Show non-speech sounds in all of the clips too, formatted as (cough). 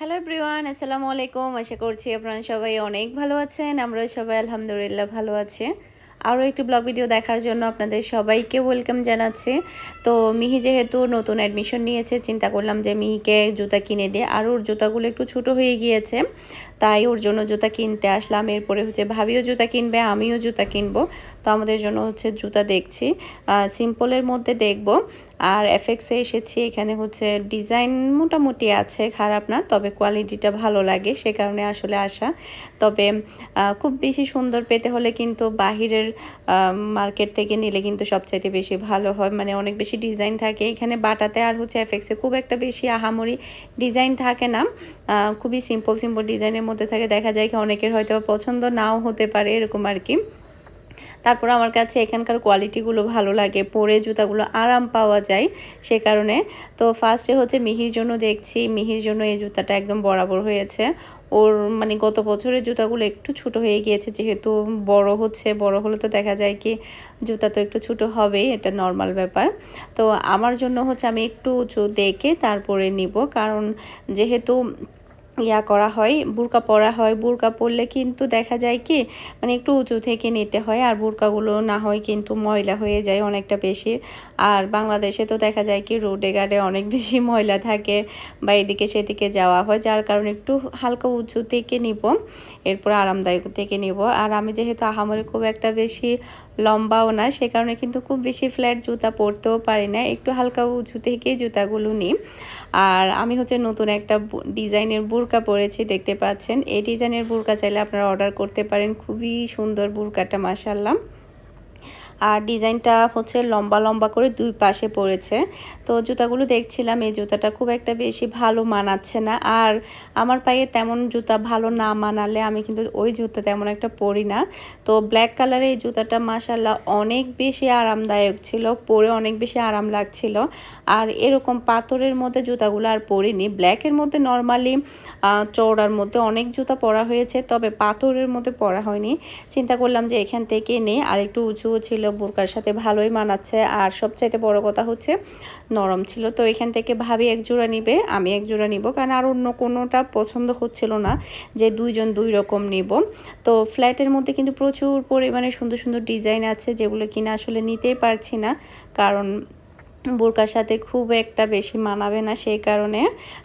Hello everyone আসসালামু আলাইকুম আশা করছি আপনারা সবাই অনেক ভালো আছেন। আমরা সবাই আলহামদুলিল্লাহ ভালো আছি। আরও একটি ব্লগ ভিডিও দেখার জন্য আপনাদের সবাইকে ওয়েলকাম জানাচ্ছি। তো মিহি যেহেতু নতুন অ্যাডমিশন নিয়েছে, চিন্তা করলাম যে মিহিকে জুতা কিনে দিয়ে আর ওর জুতাগুলো একটু ছোট হয়ে গিয়েছে। তাই ওর জন্য জুতা কিনতে আসলাম। এরপরে হচ্ছে ভাবিও জুতা কিনবে, আমিও জুতা কিনবো। তো আমাদের জন্য হচ্ছে জুতা দেখছি। সিম্পলের মধ্যে দেখব। আর এফেক্সে এসেছি, এখানে হচ্ছে ডিজাইন মোটামুটি আছে, খারাপ না, তবে কোয়ালিটিটা ভালো লাগে, সে কারণে আসলে আসা। তবে খুব বেশি সুন্দর পেতে হলে কিন্তু বাহিরের মার্কেট থেকে নিলে কিন্তু সবচাইতে বেশি ভালো হয়। মানে অনেক বেশি ডিজাইন থাকে। এখানে বাটাতে আর হচ্ছে এফেক্সে খুব একটা বেশি আহামরি ডিজাইন থাকে না। খুবই সিম্পল সিম্পল ডিজাইনের মধ্যে থাকে। দেখা যায় কি অনেকের হয়তো পছন্দ নাও হতে পারে, এরকম আর কি। তারপর আমার কাছে এখানকার কোয়ালিটিগুলো ভালো লাগে, পরে জুতাগুলো আরাম পাওয়া যায় সে কারণে। তো ফার্স্টে হচ্ছে মিহির জন্য দেখছি, মিহির জন্য এই জুতাটা একদম বরাবর হয়েছে। ওর মানে গত বছরের জুতাগুলো একটু ছোট হয়ে গিয়েছে, যেহেতু বড় হচ্ছে, বড় হলে তো দেখা যায় কি জুতা তো একটু ছোট হবেই, এটা নর্মাল ব্যাপার। তো আমার জন্য হচ্ছে আমি একটু উঁচু দেখে তারপরে নিব, কারণ যেহেতু ইয়া করা হয়, বুরকা পরা হয়। বুরকা পরলে কিন্তু দেখা যায় কি মানে একটু উঁচু থেকে নিতে হয় আর বুরকাগুলো না হয় কিন্তু ময়লা হয়ে যায় অনেকটা বেশি। আর বাংলাদেশে তো দেখা যায় কি, রোডে গাড়ে অনেক (laughs) বেশি ময়লা থাকে বা এদিকে সেদিকে যাওয়া হয়, যার কারণে একটু হালকা উঁচু থেকে নিব, এরপর আরামদায়ক থেকে নিব। আর আমি যেহেতু আহামরি খুব একটা বেশি লম্বাও না, সে কারণে কিন্তু খুব বেশি ফ্ল্যাট জুতা পরতেও পারি না। একটু হালকা উঁচু থেকেই জুতাগুলো নিই। আর আমি হচ্ছে নতুন একটা ডিজাইনের বুরকা পরেছি, দেখতে পাচ্ছেন। এই ডিজাইনের বুরকা চাইলে আপনারা অর্ডার করতে পারেন। খুবই সুন্দর বুরকাটা মাসাল্লাহ আর ডিজাইনটা হচ্ছে লম্বা লম্বা করে দুই পাশে পড়েছে। তো জুতাগুলো দেখছিলাম, এই জুতাটা খুব একটা বেশি ভালো মানাচ্ছে না। আর আমার পায়ে তেমন জুতা ভালো না মানালে আমি কিন্তু ওই জুতা তেমন একটা পরি না। তো ব্ল্যাক কালারের এই জুতাটা মাসাল্লাহ অনেক বেশি আরামদায়ক ছিল, পরে অনেক বেশি আরাম লাগছিল। আর এরকম পাথরের মধ্যে জুতাগুলো আর পরিনি। ব্ল্যাকের মধ্যে নর্মালি চৌড়ার মধ্যে অনেক জুতা পরা হয়েছে, তবে পাথরের মধ্যে পরা হয়নি। চিন্তা করলাম যে এখান থেকে নেই আর একটু উঁচুও ছিল বোরকার সাথে ভালোই মানাচ্ছে। আর সবচাইতে বড় কথা হচ্ছে, নরম ছিল। তো এখান থেকে ভাবি এক জোড়া নিবে, আমি এক জোড়া নিব। কারণ আর অন্য কোনোটা পছন্দ হচ্ছিল না যে দুইজন দুই রকম নিব। তো ফ্ল্যাটের মধ্যে কিন্তু প্রচুর পরিমাণে সুন্দর সুন্দর ডিজাইন আছে যেগুলো কিনা আসলে নিতেই পারছি না। কারণ বোরকার সাথে খুব একটা বেশি মানাবে না সেই কারণে।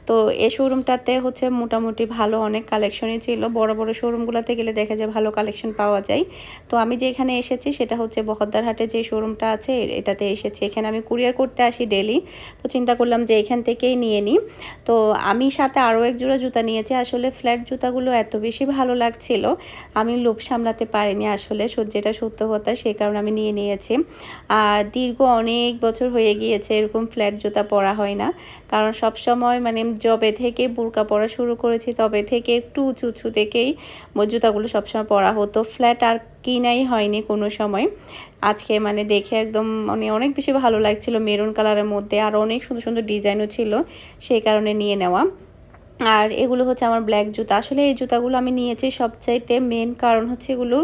তো এই শোরুমটাতে হচ্ছে মোটামুটি ভালো অনেক কালেকশনই ছিল। বড় বড় শোরুমগুলোতে গেলে দেখা যায় ভালো কালেকশন পাওয়া যায়। তো আমি যে এখানে এসেছি সেটা হচ্ছে বহদ্দারহাটে যে শোরুমটা আছে, এটাতে এসেছি। এখানে আমি কুরিয়ার করতে আসি ডেলি তো চিন্তা করলাম যে এখান থেকেই নিয়ে নিই। তো আমি সাথে আরও এক জোড়া জুতা নিয়েছি। আসলে ফ্ল্যাট জুতাগুলো এত বেশি ভালো লাগছিল, আমি লোভ সামলাতে পারিনি আসলে। যেটা সত্য কথা সেই কারণে আমি নিয়ে নিয়েছি। আর দীর্ঘ অনেক বছর হয়ে গিয়েছে, এরকম ফ্ল্যাট জুতা পরা হয় না। কারণ সব সময় মানে জবে থেকে বুরকা পরা শুরু করেছি, তবে থেকে একটু উঁচু উঁচু থেকেই জুতাগুলো সবসময় পরা হতো। ফ্ল্যাট আর কিনাই হয়নি কোনো সময়। আজকে মানে দেখে একদম মানে অনেক বেশি ভালো লাগছিল মেরুন কালারের মধ্যে আর অনেক সুন্দর সুন্দর ডিজাইনও ছিল সেই কারণে নিয়ে নেওয়া। আর এগুলো হচ্ছে আমার ব্ল্যাক জুতা। আসলে এই জুতাগুলো আমি নিয়েছি সবচাইতে মেন কারণ হচ্ছে এগুলো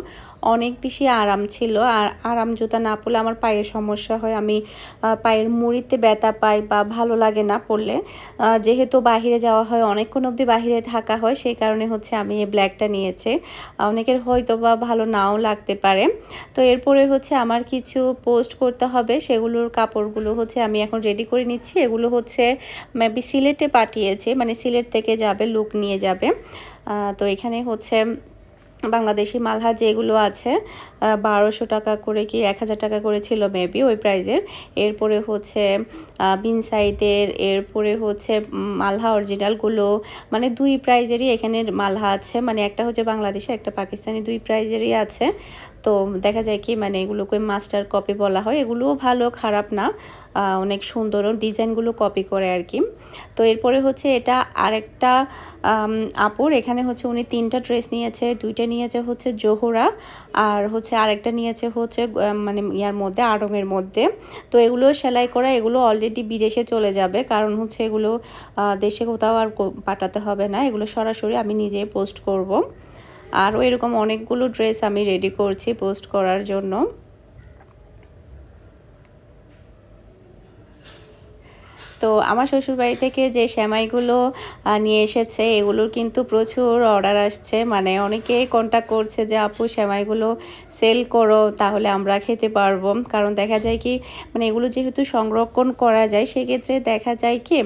অনেক বেশি আরাম ছিল। আর আরাম জুতা না পরলে আমার পায়ের সমস্যা হয়। আমি পায়ের মুড়িতে ব্যথা পাই বা ভালো লাগে না পরলে। যেহেতু বাহিরে যাওয়া হয়, অনেকক্ষণ অবধি বাহিরে থাকা হয়, সেই কারণে হচ্ছে আমি এই ব্ল্যাকটা নিয়েছি। অনেকের হয়তো বা ভালো নাও লাগতে পারে। তো এরপরে হচ্ছে আমার কিছু পোস্ট করতে হবে। সেগুলোর কাপড়গুলো হচ্ছে আমি এখন রেডি করে নিচ্ছি। এগুলো হচ্ছে মেবি সিলেটে পাঠিয়েছে। মানে সিলেট থেকে যাবে, লুক নিয়ে যাবে। তো এখানে হচ্ছে বাংলাদেশি মালহা যেগুলো আছে বারোশো টাকা করে কি এক হাজার টাকা করে ছিল মেবি ওই প্রাইজের এরপরে হচ্ছে বিনসাইদের এরপরে হচ্ছে মালহা অরিজিনালগুলো মানে দুই প্রাইজেরই এখানে মালহা আছে। মানে একটা হচ্ছে বাংলাদেশে, একটা পাকিস্তানি, দুই প্রাইজেরই আছে। তো দেখা যায় কি মানে এগুলোকে মাস্টার কপি বলা হয়। এগুলোও ভালো, খারাপ না। অনেক সুন্দর ডিজাইনগুলো কপি করে আর কি। তো এরপরে হচ্ছে এটা আরেকটা আপুর। এখানে হচ্ছে উনি তিনটা ড্রেস নিয়েছে, দুইটা নিয়েছে হচ্ছে জোহরা আর হচ্ছে আরেকটা নিয়েছে হচ্ছে মানে ইয়ার মধ্যে আড়ংয়ের মধ্যে। তো এগুলো সেলাই করা, এগুলো অলরেডি বিদেশে চলে যাবে। কারণ হচ্ছে এগুলো দেশে কোথাও আর পাঠাতে হবে না। এগুলো সরাসরি আমি নিজেই পোস্ট করব। আরও এরকম অনেকগুলো ড্রেস আমি রেডি করছি পোস্ট করার জন্য। তো আমার শ্বশুরবাড়ি থেকে যে আহ, নিয়ে এসেছে এগুলোর কিন্তু প্রচুর অর্ডার আসছে। মানে অনেকেই কন্ট্যাক্ট করছে যে আপু সেমাইগুলো সেল করো তাহলে আমরা খেতে পারব। কারণ দেখা যায় কি মানে এগুলো যেহেতু সংরক্ষণ করা যায় সেক্ষেত্রে দেখা যায় কি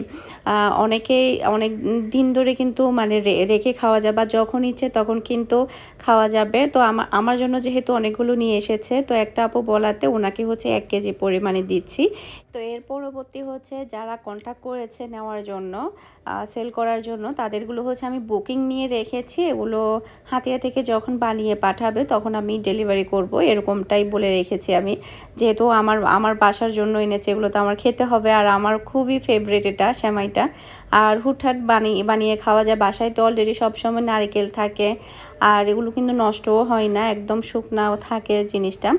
অনেকেই অনেক দিন ধরে কিন্তু মানে রেখে খাওয়া যায় বা যখন ইচ্ছে তখন কিন্তু খাওয়া যাবে। তো আমার আমার জন্য যেহেতু অনেকগুলো নিয়ে এসেছে তো একটা আপু বলাতে ওনাকে হচ্ছে এক কেজি পরিমাণে দিচ্ছি। তো এর পরবর্তী হচ্ছে যারা কন্ট্যাক্ট করেছে নেওয়ার জন্য সেল করার জন্য, তাদেরগুলো হচ্ছে আমি বুকিং নিয়ে রেখেছি। এগুলো হাতিয়া থেকে যখন বানিয়ে পাঠাবে তখন আমি ডেলিভারি করব। এরকমটাই বলে রেখেছি আমি। যেহেতু আমার আমার বাসার জন্য এনেছে, এগুলো তো আমার খেতে হবে। আর আমার খুবই ফেভারিট এটা, সেমাইটা। আর হুটহাট বানিয়ে বানিয়ে খাওয়া যায়। বাসায় তো অলরেডি সবসময় নারকেল থাকে। আর এগুলো কিন্তু নষ্টও হয় না, একদম শুকনাও থাকে জিনিসটা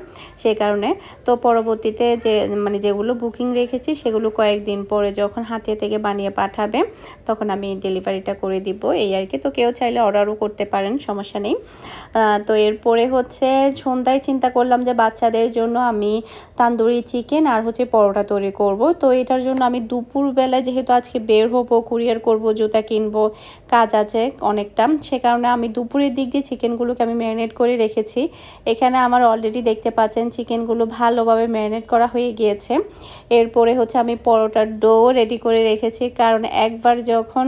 সেই কারণে। তো পরবর্তীতে যে মানে যেগুলো বুকিং রেখেছি সেগুলো কয়েকদিন পরে যখন হাতে থেকে বানিয়ে পাঠাবে, তখন আমি ডেলিভারিটা করে দিব এই আর কি। তো কেউ চাইলে অর্ডারও করতে পারেন, সমস্যা নেই। তো এরপরে হচ্ছে সন্ধ্যায় চিন্তা করলাম যে বাচ্চাদের জন্য আমি তান্দুরি চিকেন আর হচ্ছে পরোটা তৈরি করব। তো এটার জন্য আমি দুপুরবেলায় যেহেতু আজকে বের হব, কুরিয়ার করব, জুতা কিনবো, কাজ আছে অনেকটা, সে কারণে আমি দুপুরের দিক দিয়ে চিকেনগুলোকে আমি ম্যারিনেট করে রেখেছি। এখানে আমার অলরেডি দেখতে পাচ্ছেন চিকেনগুলো ভালোভাবে ম্যারিনেট করা হয়ে গিয়েছে। এরপরে হচ্ছে আমি পরোটার ডো রেডি করে রেখেছি, কারণ একবার যখন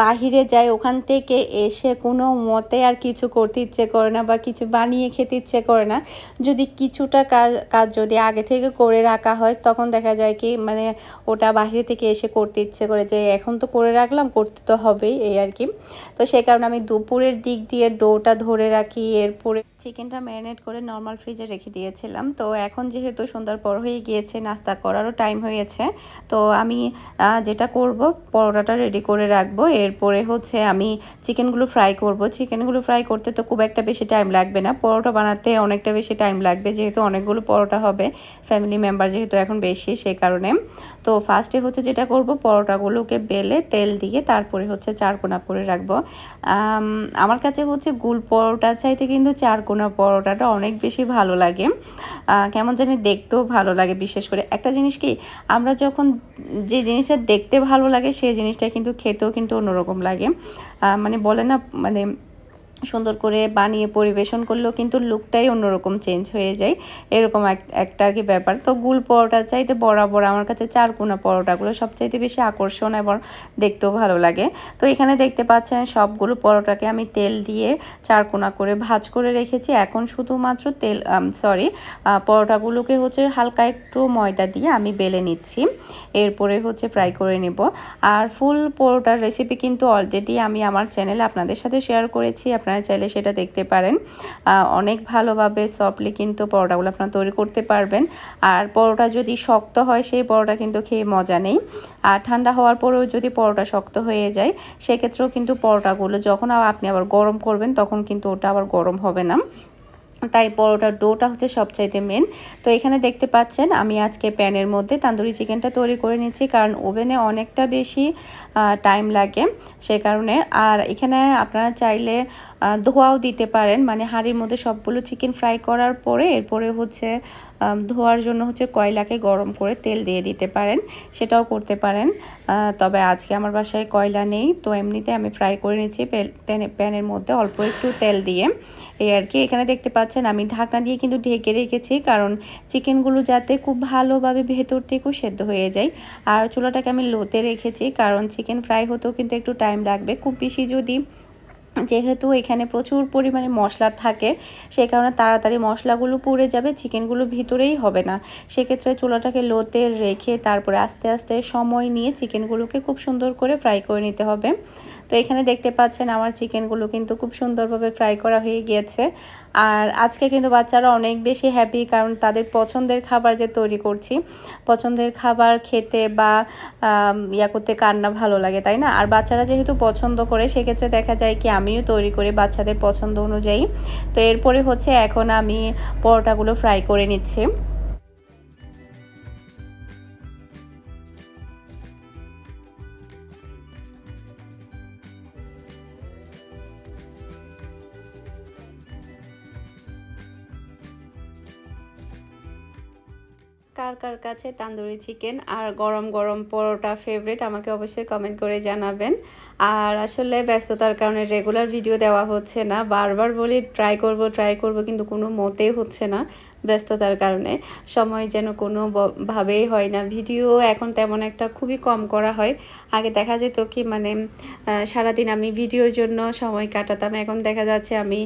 বাহিরে যাই ওখান থেকে এসে কোনো মতে আর কিছু করতে ইচ্ছে করে না বা কিছু বানিয়ে খেতে ইচ্ছে করে না। যদি কিছুটা কাজ কাজ যদি আগে থেকে করে রাখা হয়, তখন দেখা যায় কি মানে ওটা বাহিরে থেকে এসে করতে ইচ্ছে করে যে, এখন তো করে রাখলাম, করতে তো হবেই, এই আর কি। তো সেই কারণে আমি দুপুরের দিক দিয়ে ডোটা ধরে রাখি, এরপরে চিকেনটা ম্যারিনেট করে নর্মাল ফ্রিজে রেখে দিয়েছিলাম। তো এখন যেহেতু সন্ধ্যার পর হয়ে গিয়েছে, নাস্তা করারও টাইম হয়েছে, তো আমি যেটা করব, পরোটাটা রেডি করে রাখব। এরপরে হচ্ছে আমি চিকেনগুলো ফ্রাই করব। চিকেনগুলো ফ্রাই করতে তো খুব একটা বেশি টাইম লাগবে না। পরোটা বানাতে অনেকটা বেশি টাইম লাগবে, যেহেতু অনেকগুলো পরোটা হবে ফ্যামিলি মেম্বার যেহেতু এখন বেশি সেই কারণে। তো ফার্স্টে হচ্ছে যেটা করব, পরোটাগুলোকে বেলে তেল দিয়ে তারপরে হচ্ছে চারকোনা করে রাখব। আমার কাছে হচ্ছে গুল পরোটা চাইতে কিন্তু চারকোনা পরোটাটা অনেক বেশি ভালো লাগে। কেমন জানি দেখতেও ভালো লাগে বিশেষ করে। একটা জিনিস কি, আমরা যখন যে জিনিসটা দেখতে ভালো লাগে সেই জিনিসটা কিন্তু খেতেও কিন্তু অন্যরকম লাগে। মানে বলে না মানে সুন্দর করে বানিয়ে পরিবেশন করলেও কিন্তু লুকটাই অন্যরকম চেঞ্জ হয়ে যায়। এরকম এক- একটা আর কি ব্যাপার। তো গুল পরোটা চাইতে বরাবর আমার কাছে চারকোনা পরোটাগুলো সবচাইতে বেশি আকর্ষণ এবং দেখতেও ভালো লাগে। তো এখানে দেখতে পাচ্ছেন সবগুলো পরোটাকে আমি তেল দিয়ে চারকোনা করে ভাজ করে রেখেছি। এখন শুধুমাত্র তেল সরি পরোটাগুলোকে হচ্ছে হালকা একটু ময়দা দিয়ে আমি বেলে নিচ্ছি। এরপরে হচ্ছে ফ্রাই করে নেব। আর ফুল পরোটার রেসিপি কিন্তু অলরেডি আমি আমার চ্যানেলে আপনাদের সাথে শেয়ার করেছি। আপনারা চাইলে সেটা দেখতে পারেন। অনেক ভালোভাবে সফটলি কিন্তু পরোটাগুলো আপনারা তৈরি করতে পারবেন। আর পরোটা যদি শক্ত হয়, সেই পরোটা কিন্তু খেয়ে মজা নেই। আর ঠান্ডা হওয়ার পরেও যদি পরোটা শক্ত হয়ে যায়, সেক্ষেত্রেও কিন্তু পরোটাগুলো যখন আপনি আবার গরম করবেন, তখন কিন্তু ওটা আবার গরম হবে না। তাই পরোটার ডোটা হচ্ছে সবচাইতে মেন তো এখানে দেখতে পাচ্ছেন, আমি আজকে প্যানের মধ্যে তান্দুরি চিকেনটা তৈরি করে নিচ্ছি কারণ ওভেনে অনেকটা বেশি টাইম লাগে। সে কারণে, আর এখানে আপনারা চাইলে ধোয়াও দিতে পারেন। মানে হাঁড়ির মধ্যে সবগুলো চিকেন ফ্রাই করার পরে এরপরে হচ্ছে ধোয়ার জন্য হচ্ছে কয়লাকে গরম করে তেল দিয়ে দিতে পারেন। সেটাও করতে পারেন। তবে আজকে আমার বাসায় কয়লা নেই, তো এমনিতে আমি ফ্রাই করে নিচ্ছি প্যানের মধ্যে অল্প একটু তেল দিয়ে। এই আর কি, এখানে দেখতে পাচ্ছেন আমি ঢাকনা দিয়ে কিন্তু ঢেকে রেখেছি, কারণ চিকেনগুলো যাতে খুব ভালোভাবে ভেতর থেকেও সেদ্ধ হয়ে যায়। আর চুলাটাকে আমি লোতে রেখেছি, কারণ চিকেন ফ্রাই হতেও কিন্তু একটু টাইম লাগবে। খুব বেশি যদি যেহেতু এখানে প্রচুর পরিমাণে মশলা থাকে, সেই কারণে তাড়াতাড়ি মশলাগুলো পুড়ে যাবে, চিকেনগুলো ভিতরেই হবে না। সেক্ষেত্রে চুলাটাকে লোতে রেখে তারপরে আস্তে আস্তে সময় নিয়ে চিকেনগুলোকে খুব সুন্দর করে ফ্রাই করে নিতে হবে। তো এখানে দেখতে পাচ্ছেন আমার চিকেনগুলো কিন্তু খুব সুন্দরভাবে ফ্রাই করা হয়ে গিয়েছে। আর আজকে কিন্তু বাচ্চারা অনেক বেশি হ্যাপি কারণ তাদের পছন্দের খাবার যে তৈরি করছি, পছন্দের খাবার খেতে বা ইয়া করতে কার না ভালো লাগে, তাই না? আর বাচ্চারা যেহেতু পছন্দ করে, সেক্ষেত্রে দেখা যায় কি আমিও তৈরি করি বাচ্চাদের পছন্দ অনুযায়ী। তো এরপরে হচ্ছে এখন আমি পরোটাগুলো ফ্রাই করে নিচ্ছি। কার কার কাছে তান্দুরি চিকেন আর গরম গরম পরোটা ফেভারিট আমাকে অবশ্যই কমেন্ট করে জানাবেন। আর আসলে ব্যস্ততার কারণে রেগুলার ভিডিও দেওয়া হচ্ছে না। বারবার বলি ট্রাই করব ট্রাই করব, কিন্তু কোনো মতেই হচ্ছে না। ব্যস্ততার কারণে। সময় যেন কোনোভাবেই ভাবেই হয় না। ভিডিও এখন তেমন একটা খুবই কম করা হয়। আগে দেখা যেত কি মানে সারাদিন আমি ভিডিওর জন্য সময় কাটাতাম। এখন দেখা যাচ্ছে আমি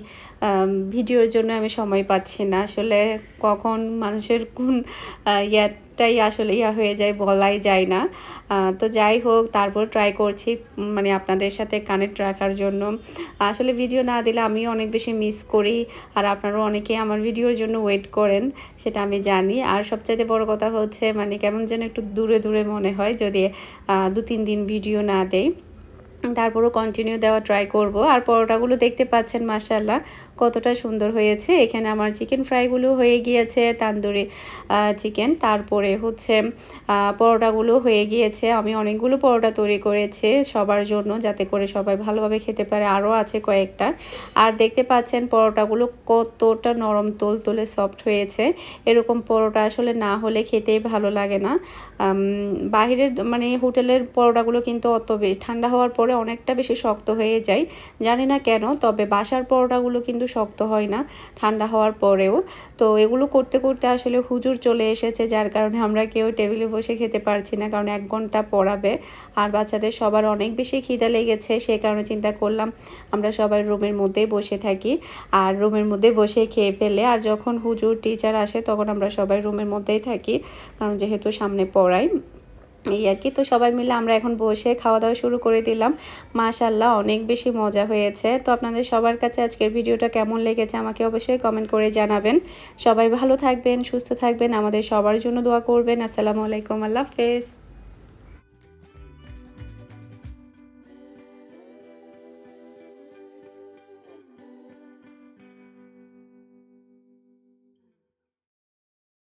ভিডিওর জন্য আমি সময় পাচ্ছি না। আসলে কখন মানুষের কোন আহ, ইয়াটাই আসলে ইয়া হয়ে যায়, বলাই যায় না। তো যাই হোক, তারপর ট্রাই করছি মানে আপনাদের সাথে কানেক্ট রাখার জন্য। আসলে ভিডিও না দিলে আমিও অনেক বেশি মিস করি, আর আপনারাও অনেকে আমার ভিডিওর জন্য ওয়েট করেন, সেটা আমি জানি। আর সবচাইতে বড় কথা হচ্ছে মানে কেমন যেন একটু দূরে দূরে মনে হয়, যদি দু তিন দিন ভিডিও না দেয় তারপরও কন্টিনিউ দেওয়া ট্রাই করব। আর পরোটাগুলো দেখতে পাচ্ছেন মাসাল্লাহ কতটা সুন্দর হয়েছে। এখানে আমার চিকেন ফ্রাইগুলো হয়ে গিয়েছে, তান্দুরি চিকেন তারপরে হচ্ছে পরোটাগুলো হয়ে গিয়েছে। আমি অনেকগুলো পরোটা তৈরি করেছি সবার জন্য যাতে করে সবাই ভালোভাবে খেতে পারে। আরও আছে কয়েকটা। আর দেখতে পাচ্ছেন পরোটাগুলো কতটা নরম তোল তোলে সফট হয়েছে। এরকম পরোটা আসলে না হলে খেতেই ভালো লাগে না। বাহিরের মানে হোটেলের পরোটাগুলো কিন্তু অত বেশি ঠান্ডা হওয়ার পরে অনেকটা বেশি শক্ত হয়ে যায়। জানি না কেন, তবে বাসার পরোটাগুলো কিন্তু শক্ত হয় না, ঠান্ডা হওয়ার পরেও। তো এগুলো করতে করতে আসলে হুজুর চলে এসেছে, যার কারণে আমরা কেউ টেবিলে বসে খেতে পারছি না, কারণ এক ঘণ্টা পড়াবে। আর বাচ্চাদের সবার অনেক বেশি খিদে লেগেছে সেই কারণে চিন্তা করলাম আমরা সবাই রুমের মধ্যেই বসে থাকি। আর রুমের মধ্যে বসে খেয়ে ফেলে, আর যখন হুজুর, টিচার আসে, তখন আমরা সবাই রুমের মধ্যেই থাকি, কারণ যেহেতু সামনে পড়াই এই আর কি। তো সবাই মিলে আমরা এখন বসে খাওয়া দাওয়া শুরু করে দিলাম। মাশাল্লাহ অনেক বেশি মজা হয়েছে। তো আপনাদের সবার কাছে আজকের ভিডিওটা কেমন লেগেছে আমাকে অবশ্যই কমেন্ট করে জানাবেন। সবাই ভালো থাকবেন, সুস্থ থাকবেন। আমাদের সবার জন্য দোয়া করবেন। আসসালামু আলাইকুম, আল্লাহ হাফেজ।